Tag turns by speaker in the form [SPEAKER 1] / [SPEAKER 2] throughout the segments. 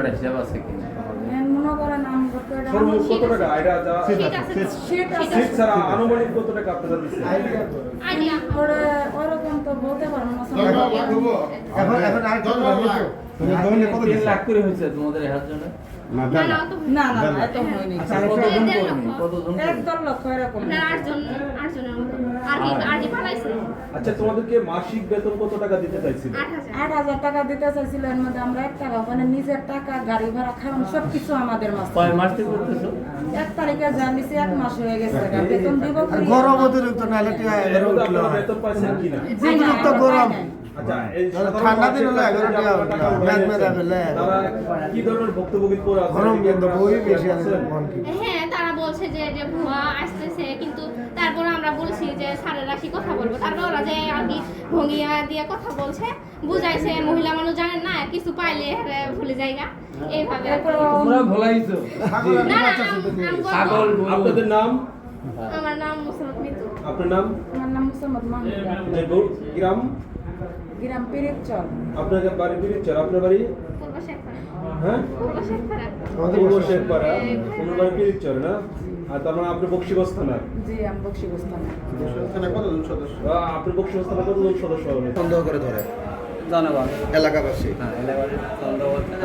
[SPEAKER 1] একটা হিসাব আছে কি?
[SPEAKER 2] মনে
[SPEAKER 1] তিন লাখ করে হয়েছে তোমাদের হাত জন্য
[SPEAKER 3] না,
[SPEAKER 4] না
[SPEAKER 2] এত হয়নি।
[SPEAKER 1] আচ্ছা কতজন
[SPEAKER 2] এক দল লক্ষ। এরকম।
[SPEAKER 4] আপনার আটজন আর কি আর পাঠাইছে
[SPEAKER 5] আচ্ছা তোমাদেরকে মাসিক বেতন কত টাকা দিতে চাইছিল?
[SPEAKER 4] আট হাজার।
[SPEAKER 2] আট হাজার টাকা দিতে চাইছিল এর মধ্যে আমরা এক টাকা মানে নিজের টাকা গাড়ি ভাড়া খাওয়ান সব কিছু আমাদের মাঝে
[SPEAKER 1] কয় মাস থেকে করতেছো?
[SPEAKER 2] এক তারিখে জানিছি এক মাস হয়ে গেছে। বেতন দিব কি?
[SPEAKER 3] গরম অতিরিক্ত হয়,
[SPEAKER 5] আপনারা
[SPEAKER 3] হয়।
[SPEAKER 5] বেতন পাইছেন কিনা?
[SPEAKER 3] অতিরিক্ত গরম।
[SPEAKER 5] আচ্ছা
[SPEAKER 3] ঠান্ডা দিন হলে এগারো টাকা
[SPEAKER 5] কি ধরনের ভুক্তভোগী করে
[SPEAKER 3] গরম কিন্তু বই বেশি আছে কি।
[SPEAKER 4] হ্যাঁ তারা বলছে যে যে ভুয়া আসতেছে কিন্তু তারপর আমরা বলছি যে স্যারের রাশি কথা বলব? তারপর ওরা যে আর কি ভঙ্গিয়া দিয়ে কথা বলছে বুঝাইছে মহিলা মানুষ জানেন না কিছু পাইলে ভুলে জায়গা এইভাবে কি।
[SPEAKER 1] তোমরা ভোলাইছো। ছাগল
[SPEAKER 5] আপনাদের নাম?
[SPEAKER 4] আমার নাম মুসলমান মিতু।
[SPEAKER 5] আপনার নাম?
[SPEAKER 2] আমার নাম মুসাম্মদ মাহমুদা।
[SPEAKER 5] গ্রাম
[SPEAKER 2] গ্রাম পিরিত চল
[SPEAKER 5] আপনার বাড়ি বিরিচর আপনার বাড়ি? হ্যাঁ?
[SPEAKER 4] পূর্ব শেখপাড়া।
[SPEAKER 5] আপনার বাড়ি বিরিচর না? আর তার মানে আপনি বক্সিগঞ্জ থানার
[SPEAKER 2] জি আমি বক্সিবস্তানে
[SPEAKER 5] আহ, আপনি বক্সিগঞ্জ কতজন সদস্য হবে
[SPEAKER 6] সন্দেহ করে ধরে।
[SPEAKER 1] জনগণ
[SPEAKER 6] এলাকাবাসী।
[SPEAKER 1] হ্যাঁ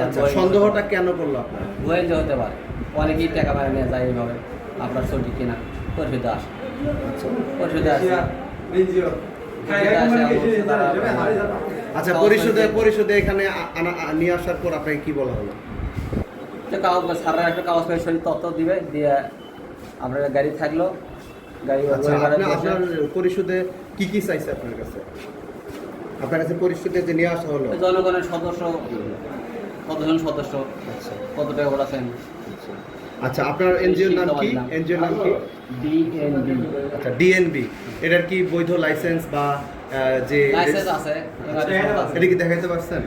[SPEAKER 6] আচ্ছা সন্দেহটা কেন করল আপনার?
[SPEAKER 1] হতে পারে। অনেকেই টাকা ভাড়া নিয়ে যায় এইভাবে। আপনার সঠিক কিনা পরিশোধে আসে পরিশোধে আসে
[SPEAKER 6] আচ্ছা পরিষদে পরিষদে এখানে নিয়ে আসার পর আপনাকে কি বলা হলো?
[SPEAKER 1] কাগজ সারা একটা কাগজ তত্ত্ব দিবে দিয়ে আপনার গাড়ি থাকল গাড়ি
[SPEAKER 6] আচ্ছা আপনার পরিষদে কি কি চাইছে আপনার কাছে? আপনার কাছে পরিষদে যে নিয়ে আসা হলো?
[SPEAKER 1] জনগণের সদস্য কতজন সদস্য
[SPEAKER 6] আচ্ছা।
[SPEAKER 1] কত টাকা ওঠাছেন
[SPEAKER 6] আচ্ছা আপনার এনজিওর নাম কি? এনজিওর নাম কি?
[SPEAKER 1] ডিএনবি
[SPEAKER 6] আচ্ছা ডিএনবি এটার কি বৈধ লাইসেন্স বা যে
[SPEAKER 1] লাইসেন্স আছে সব আছে।
[SPEAKER 6] এটা কি পারছেন?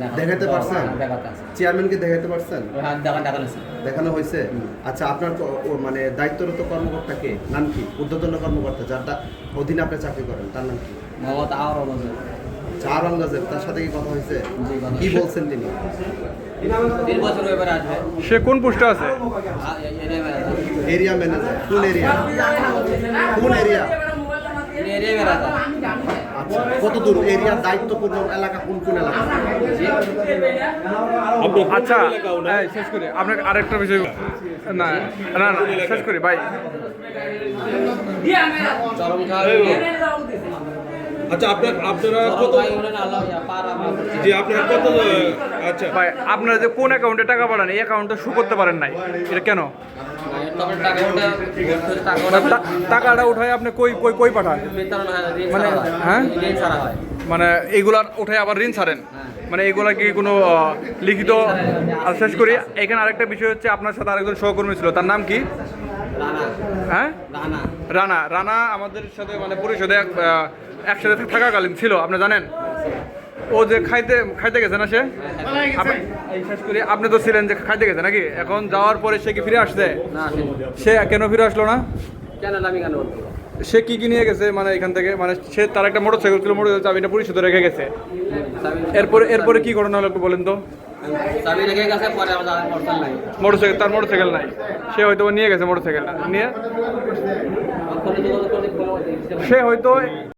[SPEAKER 1] দেখা-
[SPEAKER 6] দেখাতে পারছেন?
[SPEAKER 1] হ্যাঁ, দেখাতে
[SPEAKER 6] চেয়ারম্যানকে দেখাইতে পারছেন?
[SPEAKER 1] নিছে।
[SPEAKER 6] দেখানো হয়েছে। আচ্ছা আপনার মানে দায়িত্বরত কর্মকর্তা কে? নাম কি? ঊর্ধ্বতন কর্মকর্তা যারটা অধীনে আপনি চাকরি করেন তার নাম কি?
[SPEAKER 1] মোহাম্মদ আওয়ার অবজে
[SPEAKER 6] চার আঙ্গাজের তার সাথে কি কথা হয়েছে? কি বলছেন তিনি?
[SPEAKER 7] সে কোন পোস্টে আছে?
[SPEAKER 1] Area manager.
[SPEAKER 6] কোন এরিয়া কোন এরিয়া আচ্ছা কত দূর এরিয়ার দায়িত্বপূর্ণ এলাকা কোন কোন এলাকা?
[SPEAKER 7] আচ্ছা শেষ করি। আপনাকে আরেকটা বিষয় না না না শেষ করি ভাই
[SPEAKER 5] আচ্ছা আপনার আপনারা কত যে আপনারা কত আচ্ছা।
[SPEAKER 7] ভাই আপনারা যে কোন অ্যাকাউন্টে টাকা পাঠান এই অ্যাকাউন্টে শো করতে পারেন নাই। এটা কেন? মানে টাকাটা উঠায় আপনি কই কই কই পাঠান?
[SPEAKER 1] হয়
[SPEAKER 7] মানে,
[SPEAKER 1] হ্যাঁ?
[SPEAKER 7] হয়? মানে এইগুলার উঠে আবার ঋণ ছাড়েন? মানে এগুলা কি কোনো লিখিত আর শেষ করি। এখানে আরেকটা বিষয় হচ্ছে আপনার সাথে আরেকজন সহকর্মী ছিল। তার নাম কি? হ্যাঁ?
[SPEAKER 1] রানা।
[SPEAKER 7] রানা। আমাদের সাথে মানে পরিষদে একসাথে থাকাকালীন ছিল আপনি জানেন? ও যে খাইতে খাইতে গেছে না সে? আপনি- শেষ করি আপনি তো ছিলেন যে খাইতে গেছে নাকি? এখন যাওয়ার পরে সে কি ফিরে আসছে? সে কেন ফিরে আসলো না?
[SPEAKER 1] কেন আমি কেন? বলব
[SPEAKER 7] সে কি কি নিয়ে গেছে? মানে এখান থেকে মানে সে তার একটা মোটর সাইকেল ছিল মোটর চাবিটা পরিশোধে রেখে গেছে। এরপরে এরপরে কি ঘটনা হলো একটু বলেন তো। মোটর সাইকেল তার মোটর সাইকেল নাই। সে হয়তো নিয়ে গেছে মোটর সাইকেলটা নিয়ে সে হয়তো